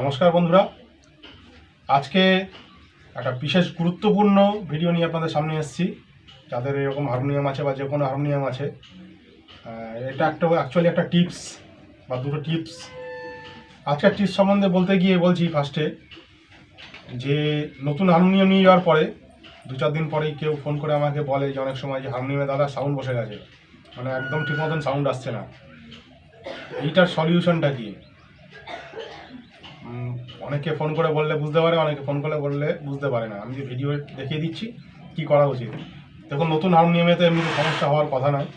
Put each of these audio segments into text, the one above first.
নমস্কার বন্ধুরা। আজকে একটা বিশেষ গুরুত্বপূর্ণ ভিডিও নিয়ে আপনাদের সামনে এসেছি। যাদের এরকম হারমোনিয়াম আছে বা যে কোনো হারমোনিয়াম আছে এটা একটা অ্যাকচুয়ালি একটা টিপস বা দুটো টিপস আজকের টিপস সম্বন্ধে বলতে গিয়ে বলছি ফার্স্টে যে নতুন হারমোনিয়াম নিয়ে যাওয়ার পরে দু চার দিন পরেই কেউ ফোন করে আমাকে বলে যে অনেক সময় যে হারমোনিয়ামে দাদা সাউন্ড বসে গেছে। মানে একদম ঠিক মতন সাউন্ড আসছে না। এইটার সলিউশনটা কি? অনেকে ফোন করে বললে বুঝতে পারে, অনেকে ফোন করে বললে বুঝতে পারে না। আমি যে ভিডিও দেখিয়ে দিচ্ছি, কি করা উচিত? দেখুন, নতুন হারমোনিয়ামে তো এমনি সমস্যা হওয়ার কথা নয়।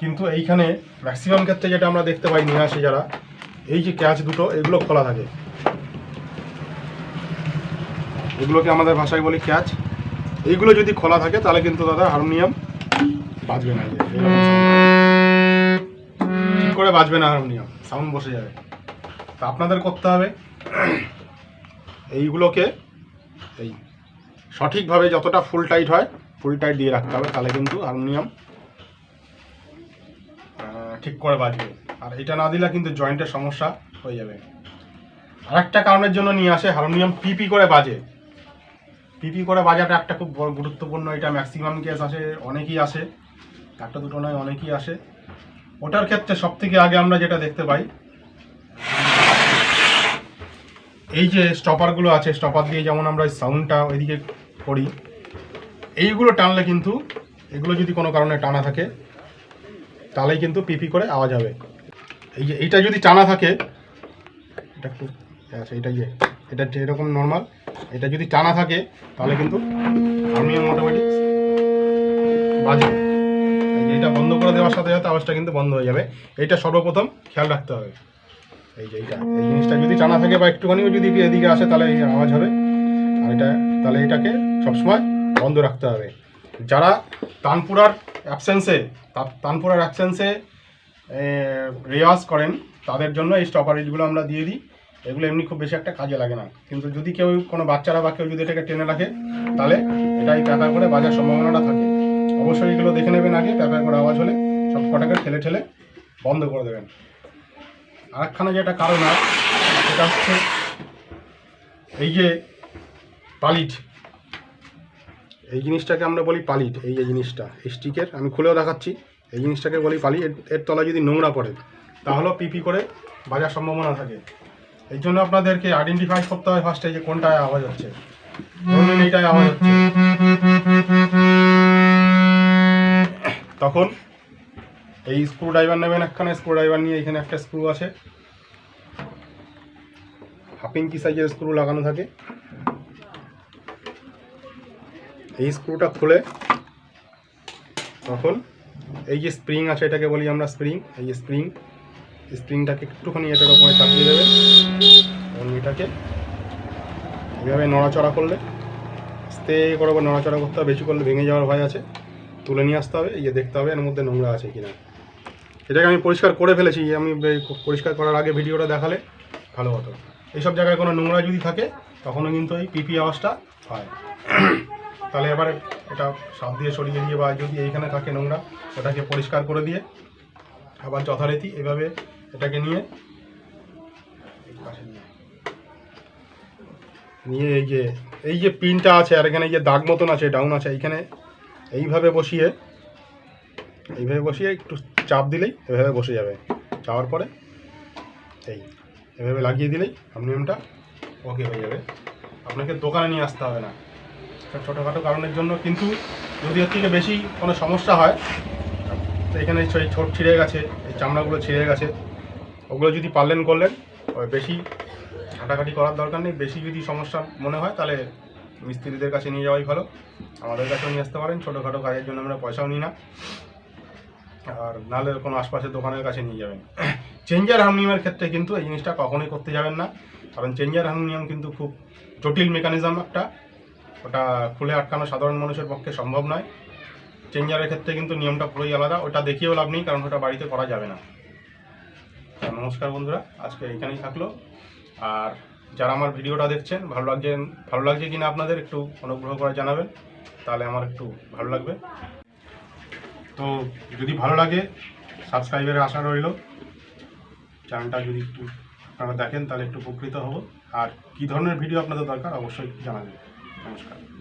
কিন্তু এইখানে ম্যাক্সিমাম ক্ষেত্রে যেটা আমরা দেখতে পাই নিয়ে আসি যারা, এই যে ক্যাচ দুটো, এগুলো খোলা থাকে। এগুলোকে আমাদের ভাষায় বলি ক্যাচ এইগুলো যদি খোলা থাকে, তাহলে কিন্তু দাদা হারমোনিয়াম বাজবে না। ঠিক করে বাজবে না হারমোনিয়াম সাউন্ড বসে যাবে। তা আপনাদের করতে হবে। এইগুলোকে এই সঠিকভাবে যতটা ফুল টাইট হয়, ফুল টাইট দিয়ে রাখতে হবে, তাহলে কিন্তু হারমোনিয়াম ঠিক করে বাজবে আর এটা না দিলে কিন্তু জয়েন্টের সমস্যা হয়ে যাবে। আর একটা কারণের জন্য নিয়ে আসে হারমোনিয়াম পিপি করে বাজে। পিপি করে বাজাটা একটা খুব বড় গুরুত্বপূর্ণ, এটা ম্যাক্সিমাম কেস আসে, অনেকেই আসে। একটা দুটো নয়, অনেকেই আসে। ওটার ক্ষেত্রে সব থেকে আগে আমরা যেটা দেখতে পাই এই যে স্টপারগুলো আছে স্টপার দিয়ে যেমন আমরা সাউন্ডটা ওইদিকে করি, এইগুলো টানলে কিন্তু, এগুলো যদি কোনো কারণে টানা থাকে, তাহলেই কিন্তু পিপি করে আওয়াজ হবে। এই যে এইটা যদি টানা থাকে, এটা একটু আচ্ছা এটা যে, এটা এরকম নর্মাল এটা যদি টানা থাকে, তাহলে কিন্তু হারমোনিয়াম মোটামুটি বাজে। এটা বন্ধ করে দেওয়ার সাথে সাথে আওয়াজটা কিন্তু বন্ধ হয়ে যাবে। এইটা সর্বপ্রথম খেয়াল রাখতে হবে। এই যে এইটা এই জিনিসটা যদি টানা থাকে বা একটুখানিও যদি এদিকে আসে, তাহলে এই আওয়াজ হবে। আর এটা, তাহলে এটাকে সবসময় বন্ধ রাখতে হবে। যারা তানপুরার অ্যাবসেন্সে তানপুরার অ্যাবসেন্সে রেওয়াজ করেন, তাদের জন্য এই স্টপারেজগুলো আমরা দিয়ে দিই। এগুলো এমনি খুব বেশি একটা কাজে লাগে না। কিন্তু যদি কেউ কোনো বাচ্চারা বা কেউ যদি এটাকে টেনে রাখে, তাহলে এটাই প্যাপার করে বাজার সম্ভাবনাটা থাকে। অবশ্যই এগুলো দেখে নেবেন আগে প্যাপার করে আওয়াজ হলে সব কটাকে ঠেলে ঠেলে বন্ধ করে দেবেন। আরেকখানে যেটা কারণ আর সেটা হচ্ছে এই যে পালিট। এই জিনিসটাকে আমরা বলি পালিট, এই যে জিনিসটা স্টিকের, আমি খুলেও দেখাচ্ছি, এই জিনিসটাকে বলি পালি এর এর তলায় যদি নোংরা পড়ে, তাহলেও পিপি করে বাজার সম্ভাবনা থাকে। এই জন্য আপনাদেরকে আইডেন্টিফাই করতে হয় ফার্স্টে যে কোনটায় আওয়াজ হচ্ছে। ধরুন এইটায় আওয়াজ হচ্ছে। তখন এই স্ক্রু ড্রাইভার নেবেন একখানে স্ক্রু ড্রাইভার নিয়ে এখানে একটা স্ক্রু আছে। হাফ ইঞ্চি সাইজের স্ক্রু লাগানো থাকে। এই স্ক্রুটা খুলে তখন এই যে স্প্রিং আছে, এটাকে বলি আমরা স্প্রিং এই যে স্প্রিং স্প্রিংটাকে একটুখানি এটার উপরে চাপিয়ে দেবেন। এবং এটাকে এইভাবে নড়াচড়া করলে, আস্তে করে নড়াচড়া করতে হবে, বেশি করলে ভেঙে যাওয়ার ভয় আছে। তুলে নিয়ে আসতে হবে, এই যে দেখতে হবে এর মধ্যে নোংরা আছে কিনা। এটাকে আমি পরিষ্কার করে ফেলেছি আমি পরিষ্কার করার আগে ভিডিওটা দেখালে ভালো হতো। এইসব জায়গায় কোনো নোংরা যদি থাকে, তখনও কিন্তু এই পিপি আওয়াজটা হয়। তাহলে এবারে এটা সাপ দিয়ে সরিয়ে দিয়ে বা যদি এইখানে থাকে নোংরা, ওটাকে পরিষ্কার করে দিয়ে আবার যথারীতি এভাবে এটাকে নিয়ে নিয়ে এই যে এই যে পিনটা আছে আর এখানে যে দাগ মতন আছে ডাউন আছে, এইখানে এইভাবে বসিয়ে এইভাবে বসিয়ে একটু চাপ দিলেই এভাবে বসে যাবে। চাওয়ার পরে এই, এভাবে লাগিয়ে দিলেই হারমোনিয়ামটা ওকে হয়ে যাবে। আপনাকে দোকানে নিয়ে আসতে হবে না। ছোটোখাটো কারণের জন্য কিন্তু যদি এর থেকে বেশি কোনো সমস্যা হয়, তো এখানে ছোট ছিঁড়ে গেছে, এই চামড়াগুলো ছিঁড়ে গেছে। ওগুলো যদি পারলেন করলেন বেশি ঘাটাঘাটি করার দরকার নেই। বেশি যদি সমস্যা মনে হয়, তাহলে মিস্ত্রিদের কাছে নিয়ে যাওয়াই ভালো। আমাদের কাছেও নিয়ে আসতে পারেন। ছোটোখাটো কাজের জন্য আমরা পয়সাও নিই না। আর নাহলে কোনো আশপাশের দোকানের কাছে নিয়ে যাবেন। চেঞ্জার হারমোনিয়ামের ক্ষেত্রে কিন্তু এই জিনিসটা কখনোই করতে যাবেন না। কারণ চেঞ্জার হারমোনিয়াম কিন্তু খুব জটিল মেকানিজম একটা। ওটা খুলে আটকানো সাধারণ মানুষের পক্ষে সম্ভব নয়। চেঞ্জারের ক্ষেত্রে কিন্তু নিয়মটা পুরোই আলাদা। ওটা দেখিয়েও লাভ নেই, কারণ ওটা বাড়িতে করা যাবে না। নমস্কার বন্ধুরা, আজকে এইখানেই থাকল। আর যারা আমার ভিডিওটা দেখছেন, ভালো লাগছে ভালো লাগছে কিনা আপনাদের একটু অনুগ্রহ করে জানাবেন। তাহলে আমার একটু ভালো লাগবে। তো যদি ভালো লাগে সাবস্ক্রাইবের আশা রইল। চ্যানেলটা যদি একটু আপনারা দেখেন, তাহলে একটু উপকৃত হব। আর কী ধরনের ভিডিও আপনাদের দরকার, অবশ্যই জানাবেন। নমস্কার।